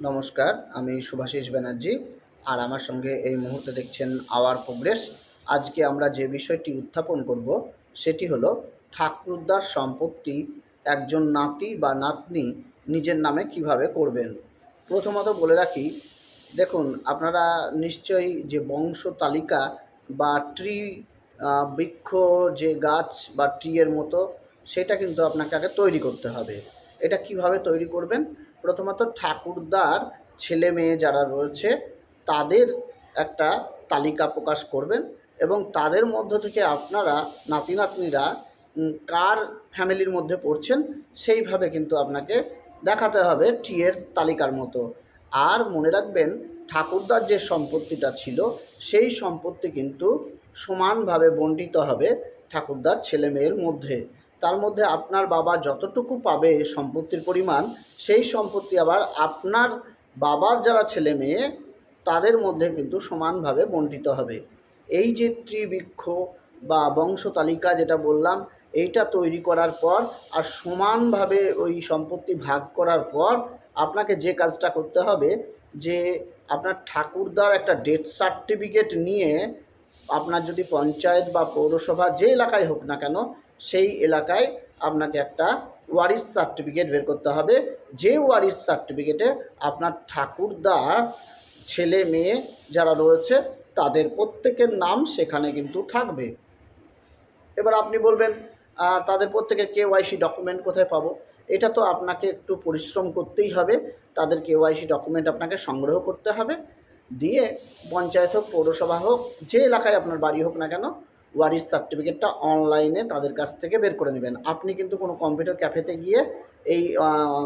নমস্কার, আমি শুভাশিস ব্যানার্জি আর আমার সঙ্গে এই মুহূর্তে দেখছেন আওয়ার প্রোগ্রেস। আজকে আমরা যে বিষয়টি উত্থাপন করব, সেটি হলো ঠাকুরদার সম্পত্তি একজন নাতি বা নাতনি নিজের নামে কীভাবে করবেন। প্রথমত বলে রাখি, দেখুন, আপনারা নিশ্চয়ই যে বংশ তালিকা বা ট্রি বৃক্ষ যে গাছ বা ট্রি এর মতো, সেটা কিন্তু আপনাকে আগে তৈরি করতে হবে। এটা কীভাবে তৈরি করবেন? প্রথমত ঠাকুরদার ছেলে মেয়ে যারা রয়েছে, তাদের একটা তালিকা প্রকাশ করবেন এবং তাদের মধ্য থেকে আপনারা নাতি নাতনিরা কার ফ্যামিলির মধ্যে পড়ছেন সেইভাবে কিন্তু আপনাকে দেখাতে হবে টিয়ের তালিকার মতো। আর মনে রাখবেন, ঠাকুরদার যে সম্পত্তিটা ছিল, সেই সম্পত্তি কিন্তু সমানভাবে বণ্টিত হবে ঠাকুরদার ছেলে মেয়ের মধ্যে। তার মধ্যে আপনার বাবা যতটুকু পাবে সম্পত্তির পরিমাণ, সেই সম্পত্তি আবার আপনার বাবার যারা ছেলে মেয়ে, তাদের মধ্যে কিন্তু সমানভাবে বণ্টিত হবে। এই যে ত্রিবৃক্ষ বা বংশ তালিকা যেটা বললাম, এইটা তৈরি করার পর আর সমানভাবে ওই সম্পত্তি ভাগ করার পর আপনাকে যে কাজটা করতে হবে, যে আপনার ঠাকুরদার একটা ডেথ সার্টিফিকেট নিয়ে আপনার যদি পঞ্চায়েত বা পৌরসভা যে এলাকায় হোক না কেন সেই এলাকায় আপনাকে একটা ওয়ারিশ সার্টিফিকেট বের করতে হবে। যে ওয়ারিশ সার্টিফিকেটে আপনার ঠাকুরদার ছেলে মেয়ে যারা রয়েছে, তাদের প্রত্যেকের নাম সেখানে কিন্তু থাকবে। এবার আপনি বলবেন তাদের প্রত্যেকের কে কেওয়াইসি ডকুমেন্ট কোথায় পাবো? এটা তো আপনাকে একটু পরিশ্রম করতেই হবে। তাদের কে কেওয়াইসি ডকুমেন্ট আপনাকে সংগ্রহ করতে হবে। দিয়ে পঞ্চায়েত হোক, পৌরসভা হোক, যে এলাকায় আপনার বাড়ি হোক না কেন ওয়ারিশ সার্টিফিকেটটা অনলাইনে তাদের কাছ থেকে বের করে নেবেন। আপনি কিন্তু কোনো কম্পিউটার ক্যাফেতে গিয়ে এই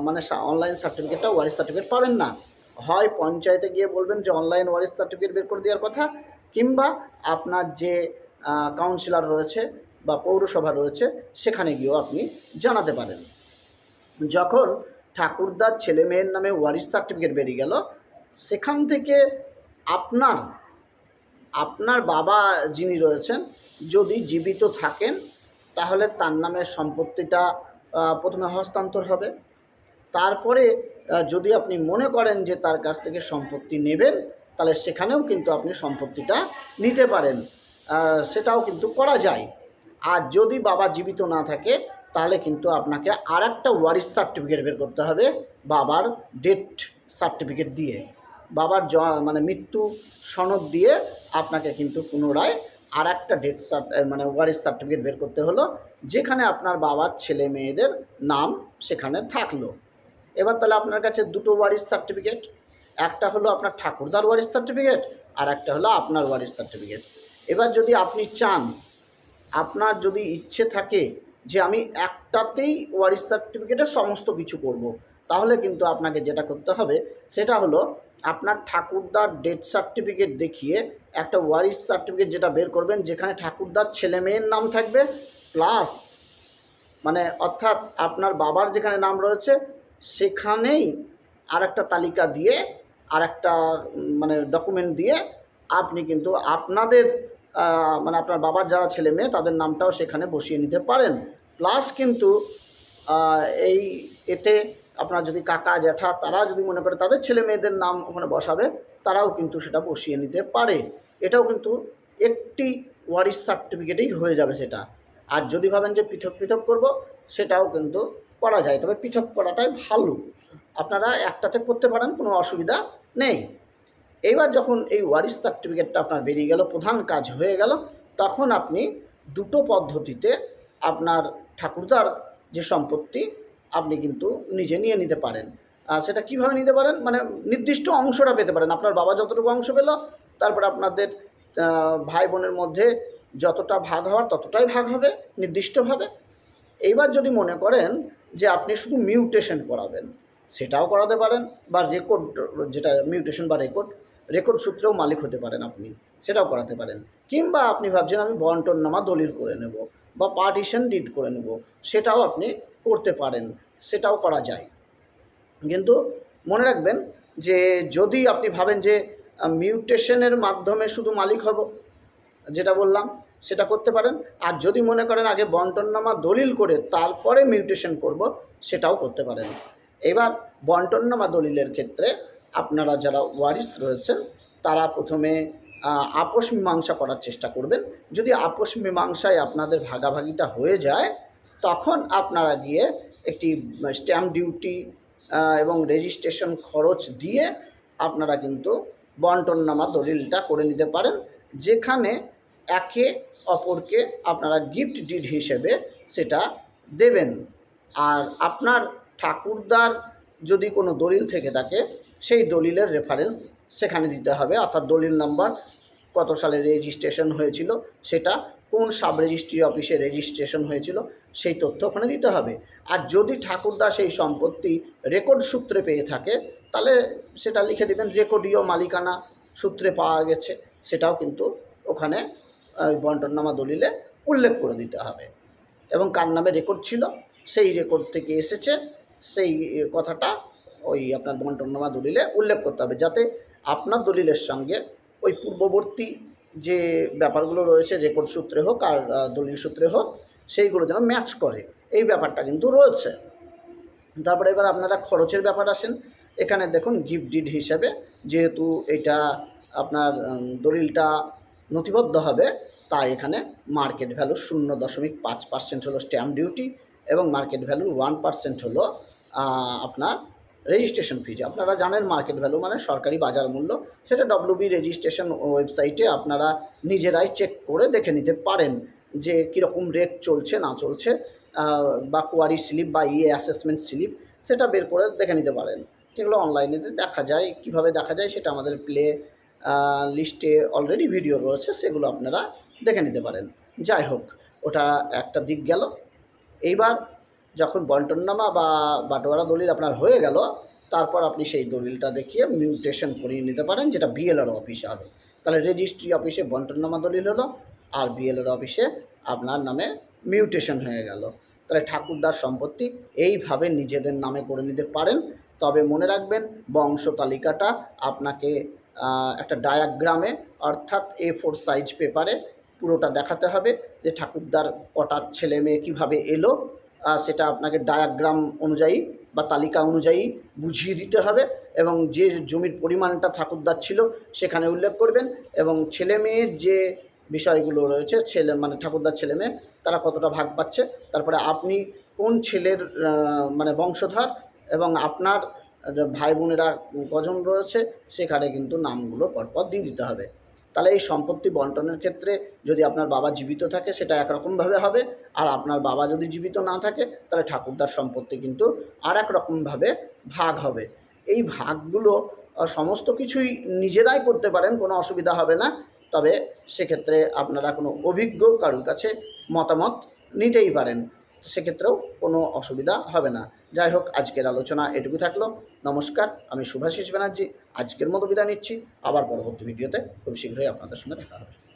মানে অনলাইন সার্টিফিকেটটা ওয়ারিশ সার্টিফিকেট পাবেন না। হয় পঞ্চায়েতে গিয়ে বলবেন যে অনলাইন ওয়ারিশ সার্টিফিকেট বের করে দেওয়ার কথা, কিংবা আপনার যে কাউন্সিলর রয়েছে বা পৌরসভা রয়েছে, সেখানে গিয়েও আপনি জানাতে পারেন। যখন ঠাকুরদার ছেলে মেয়ের নামে ওয়ারিশ সার্টিফিকেট বেরিয়ে গেল, সেখান থেকে আপনার আপনার বাবা যিনি রয়েছেন, যদি জীবিত থাকেন, তাহলে তার নামে সম্পত্তিটা প্রথমে হস্তান্তর হবে। তারপরে যদি আপনি মনে করেন যে তার কাছ থেকে সম্পত্তি নেবেন, তাহলে সেখানেও কিন্তু আপনি সম্পত্তিটা নিতে পারেন। সেটাও কিন্তু করা যায়। আর যদি বাবা জীবিত না থাকে, তাহলে কিন্তু আপনাকে আর একটা ওয়ারিশ সার্টিফিকেট বের করতে হবে, বাবার ডেথ সার্টিফিকেট দিয়ে। বাবার জ মানে মৃত্যু সনদ দিয়ে আপনাকে কিন্তু পুনরায় আর একটা ডেথ মানে ওয়ারিশ সার্টিফিকেট বের করতে হলো, যেখানে আপনার বাবার ছেলে মেয়েদের নাম সেখানে থাকল এবার তাহলে আপনার কাছে দুটো ওয়ারিশ সার্টিফিকেট একটা হলো আপনার ঠাকুরদার ওয়ারিশ সার্টিফিকেট আর একটা হলো আপনার ওয়ারিশ সার্টিফিকেট এবার যদি আপনি চান, আপনার যদি ইচ্ছে থাকে যে আমি একটাতেই ওয়ারিশ সার্টিফিকেটে সমস্ত কিছু করব। তাহলে কিন্তু আপনাকে যেটা করতে হবে, সেটা হলো আপনার ঠাকুরদার ডেথ সার্টিফিকেট দেখিয়ে একটা ওয়ারিশ সার্টিফিকেট যেটা বের করবেন, যেখানে ঠাকুরদার ছেলে মেয়ের নাম থাকবে প্লাস মানে অর্থাৎ আপনার বাবার যেখানে নাম রয়েছে, সেখানেই আর একটা তালিকা দিয়ে আর একটা মানে ডকুমেন্ট দিয়ে আপনি কিন্তু আপনাদের মানে আপনার বাবার যারা ছেলে মেয়ে, তাদের নামটাও সেখানে বসিয়ে নিতে পারেন। প্লাস কিন্তু এই এতে আপনার যদি কাকা, জ্যাঠা তারা যদি মনে করে তাদের ছেলে মেয়েদের নাম ওখানে বসাবে, তারাও কিন্তু সেটা বসিয়ে নিতে পারে। এটাও কিন্তু একটি ওয়ারিশ সার্টিফিকেটেই হয়ে যাবে সেটা। আর যদি ভাবেন যে পৃথক পৃথক করব, সেটাও কিন্তু করা যায়। তবে পৃথক করাটাই ভালো। আপনারা একটাতে করতে পারেন, কোনো অসুবিধা নেই। এইবার যখন এই ওয়ারিশ সার্টিফিকেটটা আপনার বেরিয়ে গেল, প্রধান কাজ হয়ে গেল, তখন আপনি দুটো পদ্ধতিতে আপনার ঠাকুরদার যে সম্পত্তি আপনি কিন্তু নিজে নিয়ে নিতে পারেন। আর সেটা কীভাবে নিতে পারেন? মানে নির্দিষ্ট অংশটা পেতে পারেন। আপনার বাবা যতটুকু অংশ পেল, তারপর আপনাদের ভাই বোনের মধ্যে যতটা ভাগ হওয়ার ততটাই ভাগ হবে নির্দিষ্টভাবে। এইবার যদি মনে করেন যে আপনি শুধু মিউটেশন করাবেন, সেটাও করাতে পারেন বা রেকর্ড যেটা মিউটেশন বা রেকর্ড রেকর্ড সূত্রেও মালিক হতে পারেন আপনি, সেটাও করাতে পারেন। কিংবা আপনি ভাবছেন আমি বন্টন নামা দলিল করে নেব বা পার্টিশন ডিড করে নেব, সেটাও আপনি করতে পারেন, সেটাও করা যায়। কিন্তু মনে রাখবেন যে যদি আপনি ভাবেন যে মিউটেশনের মাধ্যমে শুধু মালিক হব, যেটা বললাম, সেটা করতে পারেন। আর যদি মনে করেন আগে বন্টননামা দলিল করে তারপরে মিউটেশন করব, সেটাও করতে পারেন। এবার বন্টননামা দলিলের ক্ষেত্রে আপনারা যারা ওয়ারিস রয়েছেন, তারা প্রথমে আপোষ মীমাংসা করার চেষ্টা করবেন। যদি আপোষ মীমাংসায় আপনাদের ভাগাভাগিটা হয়ে যায় তখন আপনারা গিয়ে একটি স্ট্যাম্প ডিউটি এবং রেজিস্ট্রেশন খরচ দিয়ে আপনারা কিন্তু বন্টননামা দলিলটা করে নিতে পারেন, যেখানে একে অপরকে আপনারা গিফট ডিড হিসেবে সেটা দেবেন। আর আপনার ঠাকুরদার যদি কোনো দলিল থেকে থাকে, সেই দলিলের রেফারেন্স সেখানে দিতে হবে, অর্থাৎ দলিল নাম্বার কত সালে রেজিস্ট্রেশন হয়েছিল সেটা কোন সাব রেজিস্ট্রি অফিসে রেজিস্ট্রেশন হয়েছিল, সেই তথ্য ওখানে দিতে হবে। আর যদি ঠাকুরদা সেই সম্পত্তি রেকর্ড সূত্রে পেয়ে থাকে, তাহলে সেটা লিখে দেবেন রেকর্ডীয় মালিকানা সূত্রে পাওয়া গেছে, সেটাও কিন্তু ওখানে বন্টননামা দলিলে উল্লেখ করে দিতে হবে। এবং কার নামে রেকর্ড ছিল, সেই রেকর্ড থেকে এসেছে, সেই কথাটা ওই আপনার বন্টননামা দলিলে উল্লেখ করতে হবে, যাতে আপনার দলিলের সঙ্গে ওই পূর্ববর্তী যে ব্যাপারগুলো রয়েছে রেকর্ড সূত্রে হোক আর দলিল সূত্রে হোক, সেইগুলো যেন ম্যাচ করে। এই ব্যাপারটা কিন্তু রয়েছে। তারপরে এবার আপনারা খরচের ব্যাপার আসেন। এখানে দেখুন গিফট ডিড হিসেবে যেহেতু এটা আপনার দলিলটা নথিবদ্ধ হবে, তাই এখানে মার্কেট ভ্যালু শূন্য দশমিক পাঁচ পার্সেন্ট হলো স্ট্যাম্প ডিউটি এবং মার্কেট ভ্যালু ওয়ান পার্সেন্ট হলো আপনার রেজিস্ট্রেশন ফিজ আপনারা জানেন মার্কেট ভ্যালু মানে সরকারি বাজার মূল্য, সেটা ডব্লিউবি রেজিস্ট্রেশন ওয়েবসাইটে আপনারা নিজেরাই চেক করে দেখে নিতে পারেন যে কীরকম রেট চলছে, না চলছে বা কোয়ারি স্লিপ বা ইয়ে অ্যাসেসমেন্ট স্লিপ সেটা বের করে দেখে নিতে পারেন। সেগুলো অনলাইনে দেখা যায়, কীভাবে দেখা যায় সেটা আমাদের প্লে লিস্টে অলরেডি ভিডিও রয়েছে, সেগুলো আপনারা দেখে নিতে পারেন। যাই হোক, ওটা একটা দিক গেল। এইবার যখন বন্টননামা বা বাটোয়ারা দলিল আপনার হয়ে গেল, তারপর আপনি সেই দলিলটা দেখিয়ে মিউটেশন করিয়ে নিতে পারেন, যেটা বিএলআর অফিসে হবে। তাহলে রেজিস্ট্রি অফিসে বন্টননামা দলিল হলো, আর বিএলআর অফিসে আপনার নামে মিউটেশন হয়ে গেল। তাহলে ঠাকুরদার সম্পত্তি এইভাবে নিজেদের নামে করে নিতে পারেন। তবে মনে রাখবেন, বংশ তালিকাটা আপনাকে একটা ডায়াগ্রামে অর্থাৎ এ ফোর সাইজ পেপারে পুরোটা দেখাতে হবে যে ঠাকুরদার কটার ছেলে মেয়ে কীভাবে এলো সেটা আপনাকে ডায়াগ্রাম অনুযায়ী বা তালিকা অনুযায়ী বুঝিয়ে দিতে হবে এবং যে জমির পরিমাণটা ঠাকুরদার ছিল সেখানে উল্লেখ করবেন এবং ছেলে মেয়ের যে বিষয়গুলো রয়েছে, ছেলে মানে ঠাকুরদার ছেলে মেয়ে, তারা কতটা ভাগ পাচ্ছে, তারপরে আপনি কোন ছেলের মানে বংশধর এবং আপনার ভাই বোনেরা কজন রয়েছে, সেখানে কিন্তু নামগুলো পরপর দিয়ে দিতে হবে। তাহলে এই সম্পত্তি বন্টনের ক্ষেত্রে যদি আপনার বাবা জীবিত থাকে, সেটা একরকমভাবে হবে। আর আপনার বাবা যদি জীবিত না থাকে, তাহলে ঠাকুরদার সম্পত্তি কিন্তু আর এক রকমভাবে ভাগ হবে। এই ভাগগুলো সমস্ত কিছুই নিজেরাই করতে পারেন, কোনো অসুবিধা হবে না। তবে সেক্ষেত্রে আপনারা কোনো অভিজ্ঞ কারুর কাছে মতামত নিতেই পারেন। সেক্ষেত্রেও কোনো অসুবিধা হবে না। যাই হোক, আজকের আলোচনা এটুকু থাকল। নমস্কার, আমি শুভাশিস ব্যানার্জি। আজকের মতো বিদায় নিচ্ছি। আবার পরবর্তী ভিডিওতে খুব শীঘ্রই আপনাদের সঙ্গে দেখা হবে।